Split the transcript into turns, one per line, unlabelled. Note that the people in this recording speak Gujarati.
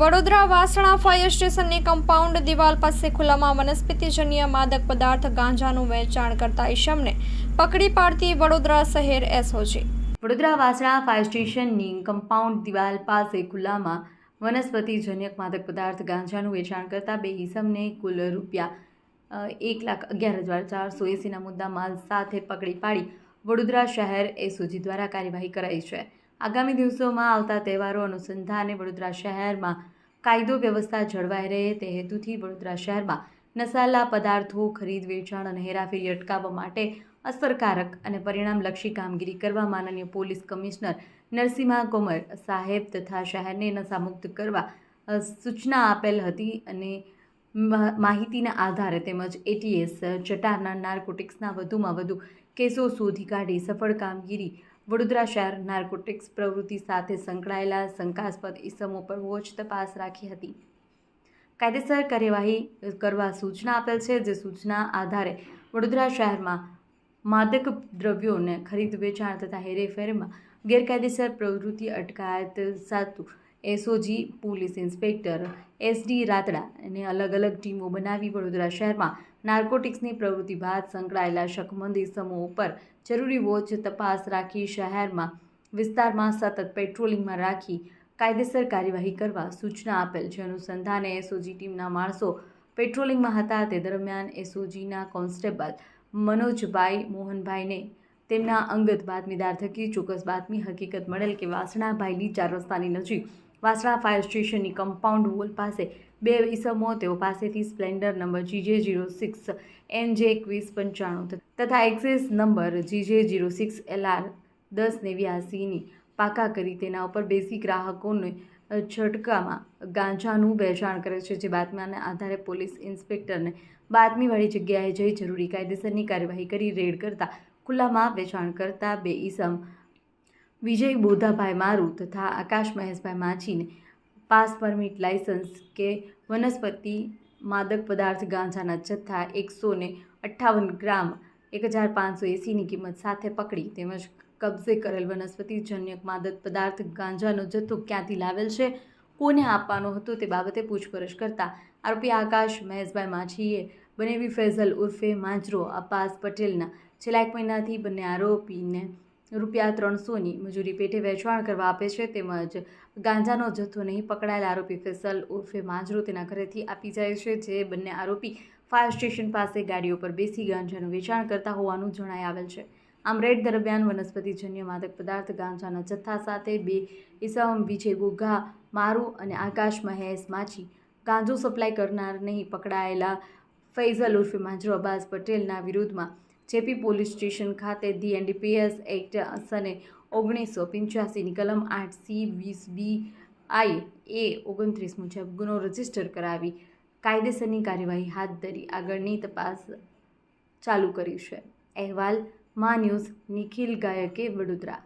વડોદરા વાસણા ફાયર સ્ટેશનની કમ્પાઉન્ડ દિવાલ પાસે ખુલ્લામાં વનસ્પતિજન્ય માદક પદાર્થ ગાંજાનું વેચાણ કરતા ઈશમને પકડી પાડતી વડોદરા શહેર એસઓજી.
વડોદરા વાસણા ફાયર સ્ટેશનની કમ્પાઉન્ડ દિવાલ પાસે ખુલ્લામાં વનસ્પતિજન્ય માદક પદાર્થ ગાંજાનું વેચાણ કરતા બે ઈસમને કુલ રૂપિયા એક લાખ અગિયાર હજાર ચારસો એંસીના મુદ્દા માલ સાથે પકડી પાડી વડોદરા શહેર એસઓજી દ્વારા કાર્યવાહી કરાઈ છે. આગામી દિવસોમાં આવતા તહેવારો અનુસંધાને વડોદરા શહેરમાં કાયદો વ્યવસ્થા જળવાઈ રહે તે હેતુથી વડોદરા શહેરમાં નશાલા પદાર્થો, ખરીદ, વેચાણ અને હેરાફેરી અટકાવવા માટે અસરકારક અને પરિણામલક્ષી કામગીરી કરવા માનનીય પોલીસ કમિશનર નરસિંહા કોમર સાહેબ તથા શહેરને નશામુક્ત કરવા સૂચના આપેલ હતી અને માહિતીના આધારે તેમજ એટીએસ જટારના નાર્કોટિક્સના વધુમાં વધુ કેસો શોધી કાઢી સફળ કામગીરી વડોદરા શહેર નાર્કોટિક્સ પ્રવૃત્તિ સાથે સંકળાયેલા શંકાસ્પદ ઇસમો પર વોચ તપાસ રાખી હતી. કાયદેસર કાર્યવાહી કરવા સૂચના આપેલ છે, જે સૂચના આધારે વડોદરા શહેરમાં માદક દ્રવ્યોને ખરીદ વેચાણ તથા હેરેફેરમાં ગેરકાયદેસર પ્રવૃત્તિ અટકાયત સાતું SOG, police inspector, SD Ratada અને અલગ અલગ ટીમો બનાવી વડોદરા શહેરમાં નાર્કોટિક્સની પ્રવૃત્તિ બાદ સંકળાયેલા શકમંદ ઇસમો ઉપર જરૂરી વોચ તપાસ રાખી શહેરમાં વિસ્તારમાં સતત પેટ્રોલિંગમાં રાખી કાયદેસર કાર્યવાહી કરવા સૂચના આપેલ છે. અનુસંધાને એસઓજી ટીમના માણસો પેટ્રોલિંગમાં હતા. તે દરમિયાન એસઓજીના કોન્સ્ટેબલ મનોજભાઈ મોહનભાઈને તેમના અંગત બાતમીદાર થકી ચોક્કસ બાતમી હકીકત મળેલ કે વાસણાભાઈની ચાર રસ્તાની નજીક વાસણા ફાયર સ્ટેશનની કમ્પાઉન્ડ વોલ પાસે બે ઈસમો, તેઓ પાસેથી Splendor number GJ zero six, N J એકવીસ પંચાણું તથા Access number GJ zero six LR દસ નેવ્યાસીની પાકા કરી તેના ઉપર બેસી ગ્રાહકોને છટકામાં ગાંજાનું વેચાણ કરે છે, જે બાતમીના આધારે પોલીસ ઇન્સ્પેક્ટરને બાતમીવાળી જગ્યાએ જઈ જરૂરી કાયદેસરની કાર્યવાહી કરી રેડ કરતા ખુલ્લામાં વેચાણ કરતા બે ઈસમ વિજય બોધાભાઈ મારુ તથા આકાશ મહેશભાઈ માછીને પાસ પરમિટ લાયસન્સ કે વનસ્પતિ માદક પદાર્થ ગાંજાના જથ્થા એકસો ને અઠ્ઠાવન ગ્રામ એક હજાર પાંચસો એંસીની કિંમત સાથે પકડી તેમજ કબજે કરેલ વનસ્પતિજન્ય માદક પદાર્થ ગાંજાનો જથ્થો ક્યાંથી લાવેલ છે, કોને આપવાનો હતો તે બાબતે પૂછપરછ કરતા આરોપી આકાશ મહેશભાઈ માછીએ બનેવી ફેઝલ ઉર્ફે માંજરો અબ્બાસ પટેલના છેલ્લા એક મહિનાથી બંને આરોપીને રૂપિયા ત્રણસોની મજૂરી પેટે વેચાણ કરવા આપે છે તેમજ ગાંજાનો જથ્થો નહીં પકડાયેલા આરોપી ફેસલ ઉર્ફે માંજરો તેના ઘરેથી આપી જાય છે, જે બંને આરોપી ફાયર સ્ટેશન પાસે ગાડીઓ પર બેસી ગાંજાનું વેચાણ કરતા હોવાનું જણાઈ આવેલ છે. આમ રેડ દરમિયાન વનસ્પતિજન્ય માદક પદાર્થ, ગાંજાના જથ્થા સાથે બે ઇસમ વિજય બોઘા મારુ અને આકાશ મહેશ માછી ગાંજો સપ્લાય કરનાર નહીં પકડાયેલા ફૈઝલ ઉર્ફે માંજરો અબ્બાસ પટેલના વિરુદ્ધમાં જેપી પોલીસ સ્ટેશન ખાતે ધી એનડીપીએસ એક્ટ સને ઓગણીસો પંચ્યાસીની કલમ આઠ સી વીસ બી આઈ એ ઓગણત્રીસ મુજબ ગુનો રજિસ્ટર કરાવી કાયદેસરની કાર્યવાહી હાથ ધરી આગળની તપાસ ચાલુ કરી છે. અહેવાલ, મા ન્યૂઝ, નિખિલ ગાયકે, વડોદરા.